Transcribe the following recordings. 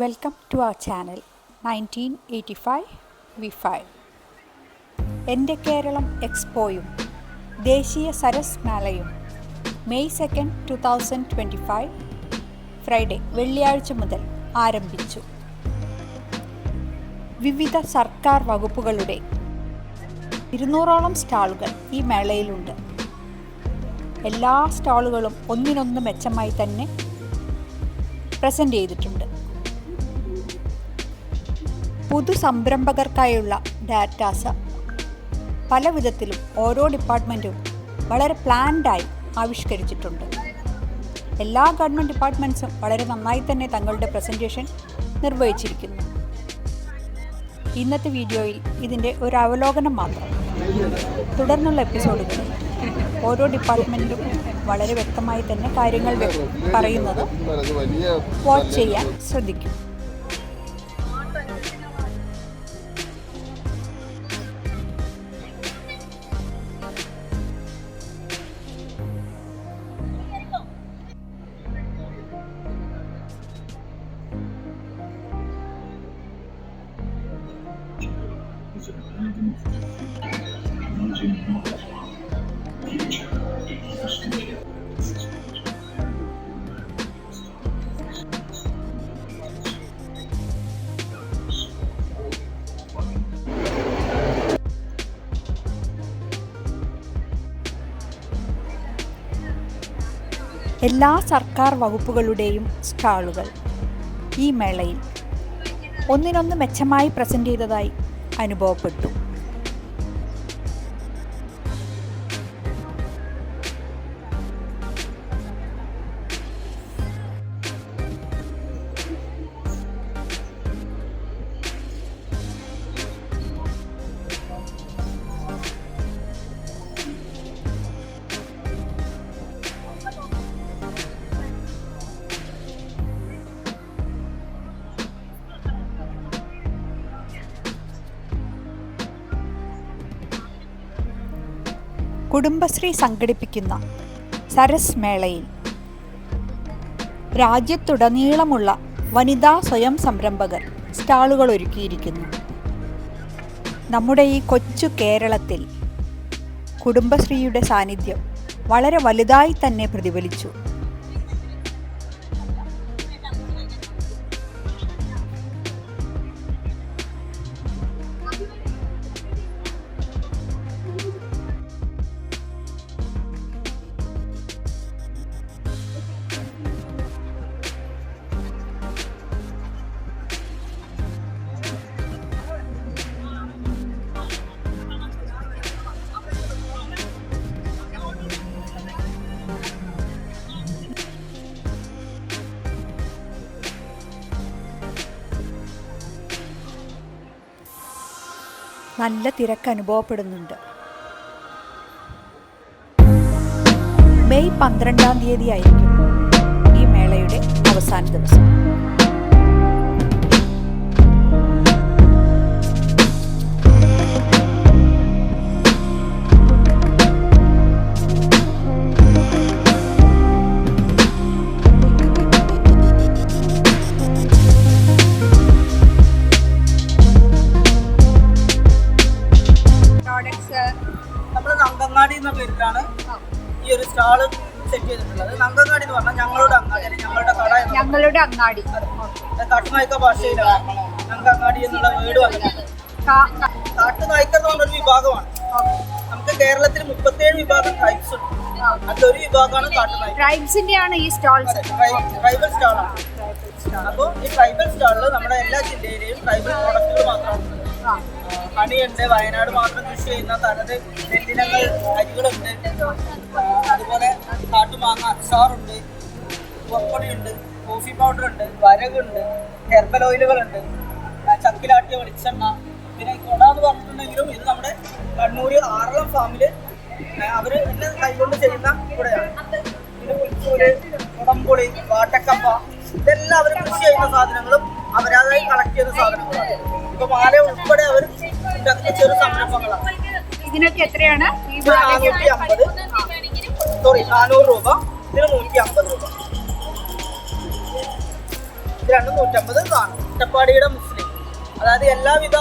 Welcome to our channel 1985 V five എന്റെ കേരളം എക്സ്പോയും ദേശീയ Saras മേളയും May second two thousand twenty five Friday വെള്ളിയാഴ്ച മുതൽ ആരംഭിച്ചു. വിവിധ സർക്കാർ വകുപ്പുകളുടെ ഇരുന്നൂറോളം സ്റ്റാളുകൾ ഈ മേളയിലുണ്ട്. എല്ലാ സ്റ്റാളുകളും ഒന്നിനൊന്ന് മെച്ചമായി തന്നെ പ്രസന്റ് ചെയ്തിട്ടുണ്ട്. പുതു സംരംഭകർക്കായുള്ള ഡാറ്റാസ. പല വിധത്തിലും ഓരോ ഡിപ്പാർട്ട്മെന്റും വളരെ പ്ലാൻഡായി ആവിഷ്കരിച്ചിട്ടുണ്ട്. എല്ലാ ഗവൺമെന്റ് ഡിപ്പാർട്ട്മെന്റ്സും വളരെ നന്നായി തന്നെ തങ്ങളുടെ പ്രസന്റേഷൻ നിർവഹിച്ചിരിക്കുന്നു. ഇന്നത്തെ വീഡിയോയിൽ ഇതിന്റെ ഒരു അവലോകനം മാത്രം. തുടർന്നുള്ള എപ്പിസോഡുകളിൽ ഓരോ ഡിപ്പാർട്ട്മെന്റും വളരെ വ്യക്തമായി തന്നെ കാര്യങ്ങൾ പറയുന്നത് വാച്ച് ചെയ്യാൻ ശ്രദ്ധിക്കും. എല്ലാ സർക്കാർ വകുപ്പുകളുടെയും സ്റ്റാളുകൾ ഈ മേളയിൽ ഒന്നിനൊന്ന് മെച്ചമായി പ്രസന്റ് ചെയ്തതായി അനുഭവപ്പെട്ടു. കുടുംബശ്രീ സംഘടിപ്പിക്കുന്ന സരസ് മേളയിൽ രാജ്യത്തുടനീളമുള്ള വനിതാ സ്വയം സംരംഭകർ സ്റ്റാളുകൾ ഒരുക്കിയിരിക്കുന്നു. നമ്മുടെ ഈ കൊച്ചു കേരളത്തിൽ കുടുംബശ്രീയുടെ സാന്നിധ്യം വളരെ വലുതായി തന്നെ പ്രതിഫലിച്ചു. നല്ല തിരക്ക് അനുഭവപ്പെടുന്നുണ്ട്. മെയ് പന്ത്രണ്ടാം തീയതി ആയിരിക്കും ഈ മേളയുടെ അവസാന ദിവസം. നമ്മൾ നങ്കങ്ങാടി എന്ന പേരിലാണ് ഈ ഒരു സ്റ്റാൾ സെറ്റ് ചെയ്തിട്ടുള്ളത്. നങ്കങ്ങാടി എന്ന് പറഞ്ഞാൽ ഞങ്ങളുടെ അങ്ങാടി ഞങ്ങളുടെ കട ഞങ്ങളുടെ അങ്ങാടി. കാട്ടുനായ്ക്ക ഭാഷയിലാണ് നങ്കങ്ങാടി എന്നുള്ള വീട് വന്നിട്ടുണ്ട് കാട്ടുനായ്ക്ക എന്ന് പറഞ്ഞൊരു വിഭാഗമാണ്. നമുക്ക് കേരളത്തിൽ മുപ്പത്തേഴ് വിഭാഗം ട്രൈബ്സ് ഉണ്ട്. അതൊരു വിഭാഗമാണ് കാട്ടുനായ്ക്ക. ട്രൈബ്സിന്റെ ആണ് ഈ സ്റ്റാൾ ട്രൈബൽ സ്റ്റാളാണ് അപ്പോൾ ഈ ട്രൈബൽ സ്റ്റാളിൽ നമ്മുടെ എല്ലാ ജില്ലയിലെയും ട്രൈബൽ പ്രോഡക്റ്റുകൾ മാത്രമാണ് ഹണിയുണ്ട് വയനാട് മാത്രം കൃഷി ചെയ്യുന്ന തനത് നെല്ലിനങ്ങൾ അരികളുണ്ട്. അതുപോലെ കാട്ടുമാങ്ങ അച്ചാറുണ്ട് പൊപ്പൊടിയുണ്ട് കോഫി പൗഡർ ഉണ്ട് വരകുണ്ട് ഹെർബൽ ഓയിലുകളുണ്ട് ചക്കിലാട്ടിയ വെളിച്ചെണ്ണ. പിന്നെ കൊട എന്ന് പറഞ്ഞിട്ടുണ്ടെങ്കിലും ഇത് നമ്മുടെ കണ്ണൂര് ആറളം ഫാമിൽ അവർ എല്ലാം കൈകൊണ്ട് ചെയ്യുന്ന കൂടെയാണ്. പിന്നെ പുൽച്ചൂര് കുടംപുളി വാട്ടക്കപ്പ ഇതെല്ലാം അവർ കൃഷി ചെയ്യുന്ന സാധനങ്ങളും അവരതായി കളക്ട് ചെയ്യുന്ന സാധനങ്ങളാണ്. ഇപ്പൊ മാല ഉൾപ്പെടെ അവർ ഉണ്ടാക്കുന്ന ചെറു സംരംഭങ്ങളാണ്. ഇതിനൊക്കെ എത്രയാണ്? നാനൂറ്റി അമ്പത്. സോറി നാനൂറ് രൂപ. ഇതിന് നൂറ്റി അമ്പത് രൂപ. ഇത് രണ്ടും നൂറ്റമ്പത് അട്ടപ്പാടിയുടെ മുസ്ലിം. അതായത് എല്ലാവിധ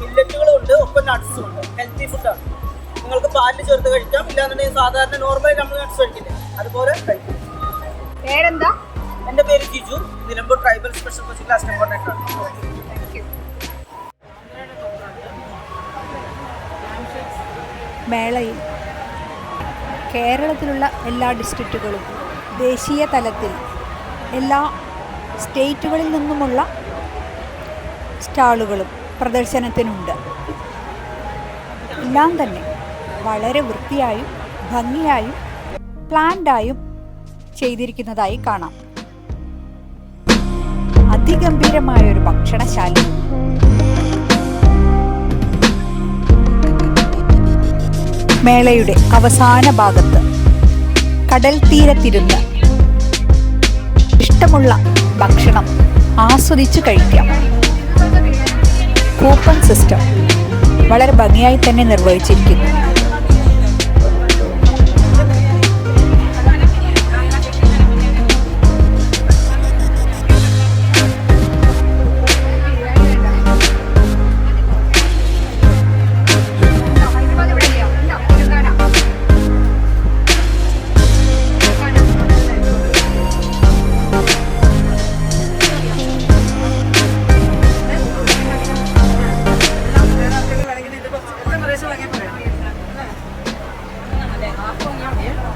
മില്ലറ്റുകളും ഉണ്ട് ഒപ്പം നട്ട്സും ഉണ്ട്. ഹെൽത്തി ഫുഡാണ് നിങ്ങൾക്ക് പാലിൽ ചേർത്ത് കഴിക്കാം. ഇല്ലാന്നുണ്ടെങ്കിൽ സാധാരണ നോർമൽ നമ്മൾ നട്ട്സ് കഴിക്കില്ലേ? അതുപോലെ കഴിക്കും. പേരെന്താ? എന്റെ പേര് Jiju. Nilambur tribal special coaching class contact thank മേളയിൽ കേരളത്തിലുള്ള എല്ലാ ഡിസ്ട്രിക്റ്റുകളും ദേശീയ തലത്തിൽ എല്ലാ സ്റ്റേറ്റുകളിൽ നിന്നുമുള്ള സ്റ്റാളുകളും പ്രദർശനത്തിനുണ്ട്. എല്ലാം തന്നെ വളരെ വൃത്തിയായും ഭംഗിയായും പ്ലാൻഡായും ചെയ്തിരിക്കുന്നതായി കാണാം. അതിഗംഭീരമായ ഒരു ഭക്ഷണശാലയും മേളയുടെ അവസാന ഭാഗത്ത് കടൽ തീരത്തിരുന്ന് ഇഷ്ടമുള്ള ഭക്ഷണം ആസ്വദിച്ച് കഴിക്കാം. കൂപ്പൺ സിസ്റ്റം വളരെ ഭംഗിയായി തന്നെ നിർവഹിച്ചിരിക്കുന്നു.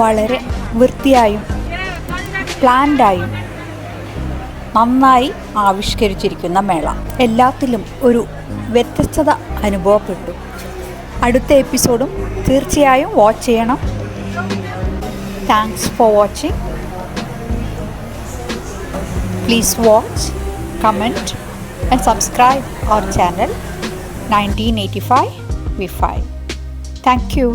വളരെ വൃത്തിയായും പ്ലാൻഡായും നന്നായി ആവിഷ്കരിച്ചിരിക്കുന്ന മേള. എല്ലാത്തിലും ഒരു വ്യത്യസ്തത അനുഭവപ്പെട്ടു. അടുത്ത എപ്പിസോഡും തീർച്ചയായും വാച്ച് ചെയ്യണം. Thanks for watching please watch comment and subscribe our channel nineteen eighty five V five thank you